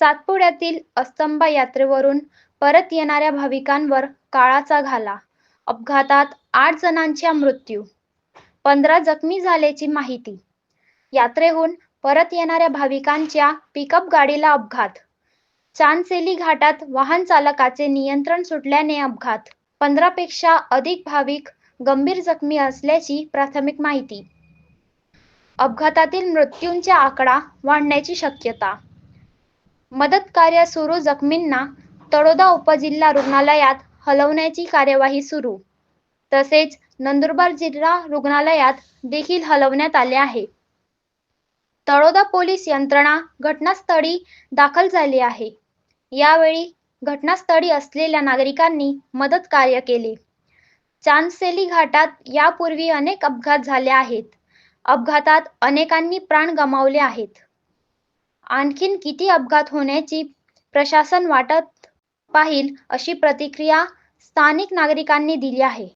सातपुड्यातील अस्तंबा यात्रेवरून परत येणाऱ्या भाविकांवर काळाचा घाला. अपघातात आठ जणांचा मृत्यू. पंधरा जखमी झाल्याची माहिती. यात्रेहून परत येणाऱ्या भाविकांच्या पिकअप गाडीला अपघात. चांदसेली घाटात वाहन चालकाचे नियंत्रण सुटल्याने अपघात. पंधरापेक्षा अधिक भाविक गंभीर जखमी असल्याची प्राथमिक माहिती. अपघातातील मृत्यूंचा आकडा वाढण्याची शक्यता. मदत कार्य सुरू जखमींना तळोदा उपजिल्हा रुग्णालयात हलवण्याची कार्यवाही सुरू. तसेच नंदुरबार जिल्हा रुग्णालयात देखील हलवण्यात आले आहे. तळोदा पोलीस यंत्रणा घटनास्थळी दाखल झाली आहे. यावेळी घटनास्थळी असलेल्या नागरिकांनी मदत कार्य केले. चांदसेली घाटात यापूर्वी अनेक अपघात झाले आहेत. अपघातात अनेकांनी प्राण गमावले आहेत. आणखीन किती अपघात होण्याची प्रशासन वाटत पाहिल अशी प्रतिक्रिया स्थानिक नागरिकांनी दिली आहे.